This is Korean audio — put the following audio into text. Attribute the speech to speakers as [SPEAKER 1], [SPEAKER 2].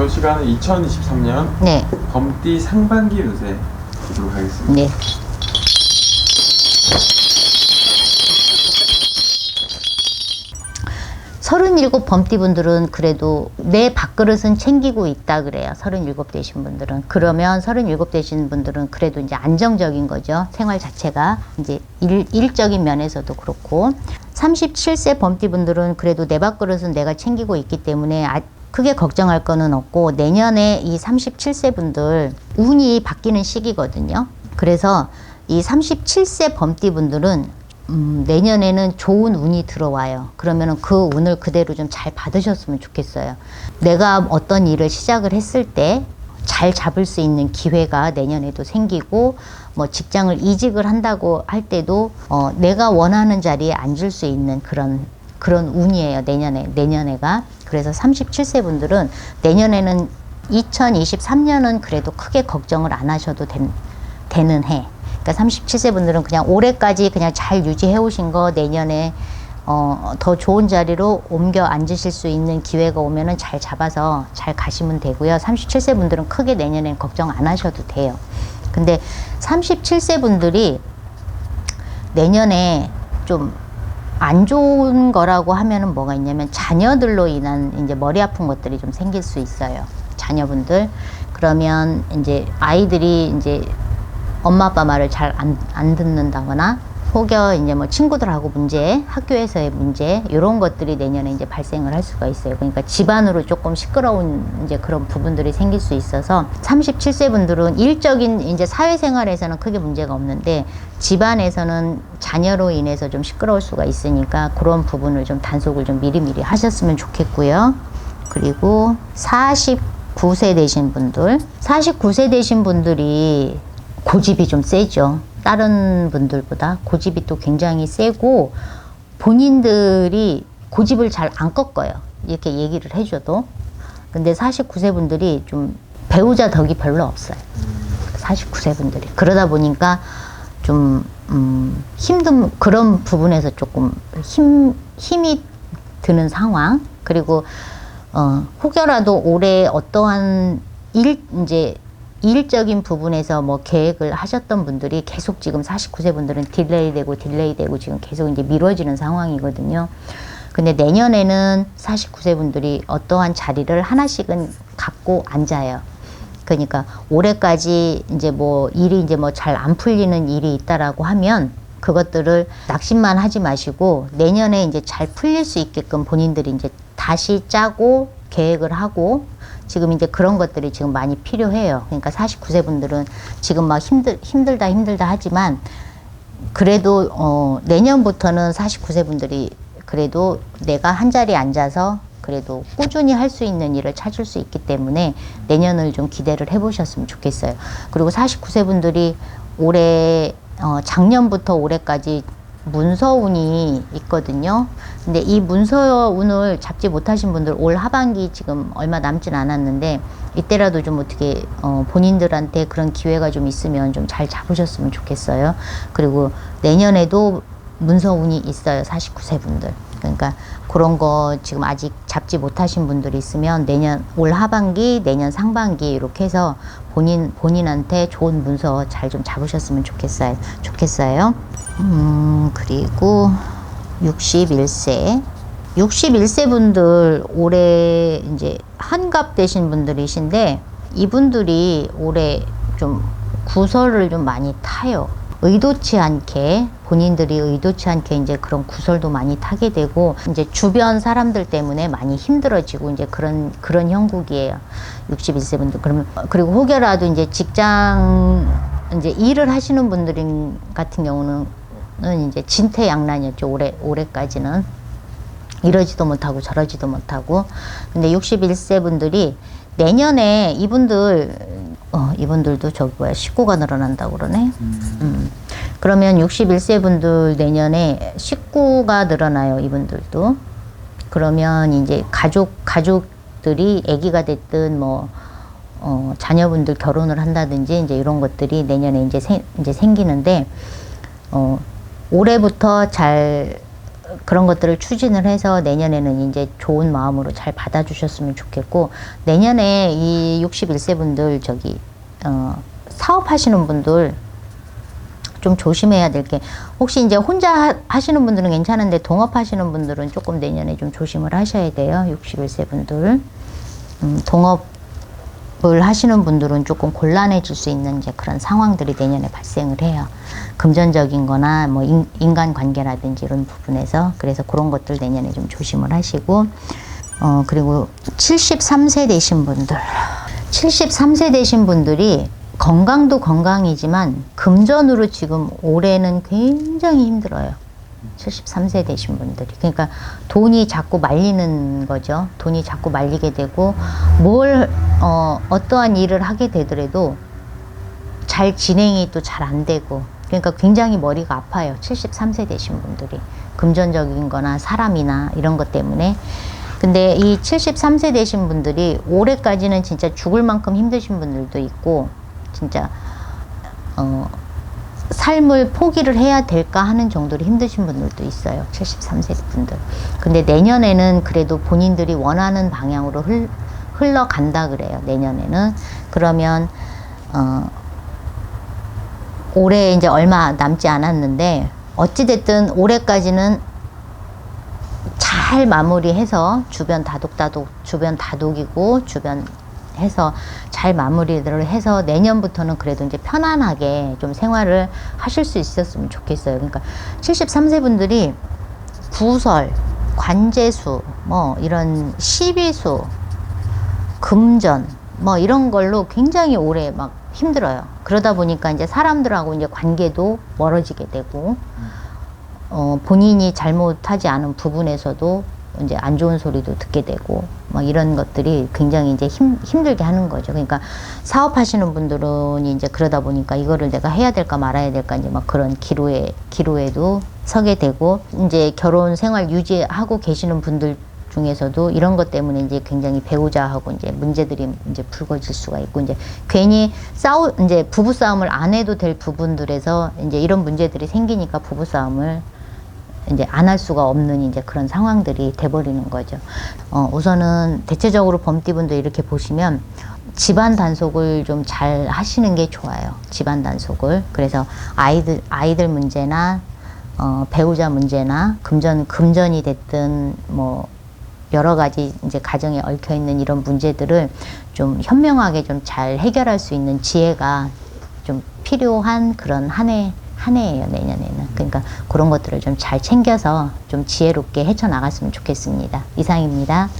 [SPEAKER 1] 이번 시간은 2023년
[SPEAKER 2] 네.
[SPEAKER 1] 범띠 상반기 운세 보도록 하겠습니다.
[SPEAKER 2] 네. 서른일곱 범띠분들은 그래도 내 밥그릇은 챙기고 있다 그래요. 서른일곱 되신 분들은. 그러면 서른일곱 되신 분들은 그래도 이제 안정적인 거죠. 생활 자체가. 이제 일, 일적인 면에서도 그렇고. 37세 범띠분들은 그래도 내 밥그릇은 내가 챙기고 있기 때문에 아, 크게 걱정할 거는 없고 내년에 이 37세 분들 운이 바뀌는 시기거든요. 그래서 이 37세 범띠 분들은 음, 내년에는 좋은 운이 들어와요. 그러면은 그 운을 그대로 좀 잘 받으셨으면 좋겠어요. 내가 어떤 일을 시작을 했을 때 잘 잡을 수 있는 기회가 내년에도 생기고 뭐 직장을 이직을 한다고 할 때도 어, 내가 원하는 자리에 앉을 수 있는 그런 그런 운이에요. 내년에 내년에가 그래서 37세 분들은 내년에는 2023년은 그래도 크게 걱정을 안 하셔도 된, 되는 해. 그러니까 37세 분들은 그냥 올해까지 그냥 잘 유지해 오신 거 내년에 어, 더 좋은 자리로 옮겨 앉으실 수 있는 기회가 오면은 잘 잡아서 잘 가시면 되고요. 37세 분들은 크게 내년엔 걱정 안 하셔도 돼요. 근데 37세 분들이 내년에 좀 안 좋은 거라고 하면은 뭐가 있냐면 자녀들로 인한 이제 머리 아픈 것들이 좀 생길 수 있어요. 자녀분들. 그러면 이제 아이들이 이제 엄마 아빠 말을 잘 안 안 듣는다거나 혹여 이제 뭐 친구들하고 문제, 학교에서의 문제 이런 것들이 내년에 이제 발생을 할 수가 있어요. 그러니까 집안으로 조금 시끄러운 이제 그런 부분들이 생길 수 있어서 37세 분들은 일적인 이제 사회생활에서는 크게 문제가 없는데 집안에서는 자녀로 인해서 좀 시끄러울 수가 있으니까 그런 부분을 좀 단속을 좀 미리미리 하셨으면 좋겠고요. 그리고 49세 되신 분들, 49세 되신 분들이 고집이 좀 세죠. 다른 분들보다 고집이 또 굉장히 세고 본인들이 고집을 잘 안 꺾어요. 이렇게 얘기를 해줘도. 근데 49세 분들이 좀 배우자 덕이 별로 없어요. 49세 분들이. 그러다 보니까 좀, 음, 힘든, 그런 부분에서 조금 힘, 힘이 드는 상황. 그리고, 어, 혹여라도 올해 어떠한 일, 이제, 일적인 부분에서 뭐 계획을 하셨던 분들이 계속 지금 49세 분들은 딜레이 되고 딜레이 되고 지금 계속 이제 미뤄지는 상황이거든요. 근데 내년에는 49세 분들이 어떠한 자리를 하나씩은 갖고 앉아요. 그러니까 올해까지 이제 뭐 일이 이제 뭐 잘 안 풀리는 일이 있다라고 하면 그것들을 낙심만 하지 마시고 내년에 이제 잘 풀릴 수 있게끔 본인들이 이제 다시 짜고 계획을 하고 지금 이제 그런 것들이 지금 많이 필요해요. 그러니까 49세 분들은 지금 막 힘들 힘들다 힘들다 하지만 그래도 어 내년부터는 49세 분들이 그래도 내가 한 자리에 앉아서 그래도 꾸준히 할 수 있는 일을 찾을 수 있기 때문에 내년을 좀 기대를 해보셨으면 좋겠어요. 그리고 49세 분들이 올해 어 작년부터 올해까지 문서운이 있거든요. 근데 이 문서운을 잡지 못하신 분들 올 하반기 지금 얼마 남진 않았는데 이때라도 좀 어떻게 어 본인들한테 그런 기회가 좀 있으면 좀 잘 잡으셨으면 좋겠어요. 그리고 내년에도 문서운이 있어요. 49세 분들. 그러니까 그런 거 지금 아직 잡지 못하신 분들이 있으면 내년 올 하반기, 내년 상반기 이렇게 해서 본인 본인한테 좋은 문서 잘 좀 잡으셨으면 좋겠어요. 좋겠어요. 음, 그리고 61세. 61세 분들 올해 이제 한갑 되신 분들이신데 이분들이 올해 좀 구설을 좀 많이 타요. 의도치 않게 본인들이 의도치 않게 이제 그런 구설도 많이 타게 되고 이제 주변 사람들 때문에 많이 힘들어지고 이제 그런 그런 형국이에요. 61세 분들 그러면 그리고 혹여라도 이제 직장 이제 일을 하시는 분들 같은 경우는 이제 진퇴양난이었죠. 올해 올해까지는 이러지도 못하고 저러지도 못하고 근데 61세 분들이 내년에 이분들 어 이분들도 저기 뭐야 식구가 늘어난다고 그러네. 음. 그러면 61세 분들 내년에 식구가 늘어나요. 이분들도. 그러면 이제 가족 가족들이 아기가 됐든 뭐 어, 자녀분들 결혼을 한다든지 이제 이런 것들이 내년에 이제 생, 이제 생기는데 어, 올해부터 잘 그런 것들을 추진을 해서 내년에는 이제 좋은 마음으로 잘 받아주셨으면 좋겠고 내년에 이 61세 분들 저기 어, 사업하시는 분들 좀 조심해야 될 게 혹시 이제 혼자 하- 하시는 분들은 괜찮은데 동업하시는 분들은 조금 내년에 좀 조심을 하셔야 돼요. 61세 분들 음, 동업 을 하시는 분들은 조금 곤란해질 수 있는 이제 그런 상황들이 내년에 발생을 해요. 금전적인 거나 뭐 인, 인간 관계라든지 이런 부분에서 그래서 그런 것들 내년에 좀 조심을 하시고 어 그리고 73세 되신 분들 73세 되신 분들이 건강도 건강이지만 금전으로 지금 올해는 굉장히 힘들어요. 73세 되신 분들이. 그러니까 돈이 자꾸 말리는 거죠. 돈이 자꾸 말리게 되고 뭘, 어, 어떠한 일을 하게 되더라도 잘 진행이 또 잘 안 되고 그러니까 굉장히 머리가 아파요. 73세 되신 분들이. 금전적인 거나 사람이나 이런 것 때문에. 근데 이 73세 되신 분들이 올해까지는 진짜 죽을 만큼 힘드신 분들도 있고 진짜 어 삶을 포기를 해야 될까 하는 정도로 힘드신 분들도 있어요. 73세 분들. 근데 내년에는 그래도 본인들이 원하는 방향으로 흘, 흘러간다 그래요. 내년에는. 그러면 어 올해 이제 얼마 남지 않았는데 어찌됐든 올해까지는 잘 마무리해서 주변 다독다독 주변 다독이고 주변 해서 잘 마무리를 해서 내년부터는 그래도 이제 편안하게 좀 생활을 하실 수 있었으면 좋겠어요. 그러니까 73세 분들이 구설, 관제수, 뭐 이런 시비수, 금전 뭐 이런 걸로 굉장히 오래 막 힘들어요. 그러다 보니까 이제 사람들하고 이제 관계도 멀어지게 되고 어, 본인이 잘못하지 않은 부분에서도 이제 안 좋은 소리도 듣게 되고 막 이런 것들이 굉장히 이제 힘, 힘들게 하는 거죠. 그러니까 사업하시는 분들은 이제 그러다 보니까 이거를 내가 해야 될까 말아야 될까 이제 막 그런 기로에 기로에도 서게 되고 이제 결혼 생활 유지하고 계시는 분들 중에서도 이런 것 때문에 이제 굉장히 배우자하고 이제 문제들이 이제 불거질 수가 있고 이제 괜히 싸우 이제 부부 싸움을 안 해도 될 부분들에서 이제 이런 문제들이 생기니까 부부 싸움을 이제 안 할 수가 없는 이제 그런 상황들이 돼버리는 거죠. 어, 우선은 대체적으로 범띠분들 이렇게 보시면 집안 단속을 좀 잘 하시는 게 좋아요. 집안 단속을. 그래서 아이들, 아이들 문제나, 어, 배우자 문제나, 금전, 금전이 됐든, 뭐, 여러 가지 이제 가정에 얽혀 있는 이런 문제들을 좀 현명하게 좀 잘 해결할 수 있는 지혜가 좀 필요한 그런 한 해, 한 해예요, 내년에는. 그러니까 그런 것들을 좀 잘 챙겨서 좀 지혜롭게 헤쳐나갔으면 좋겠습니다. 이상입니다.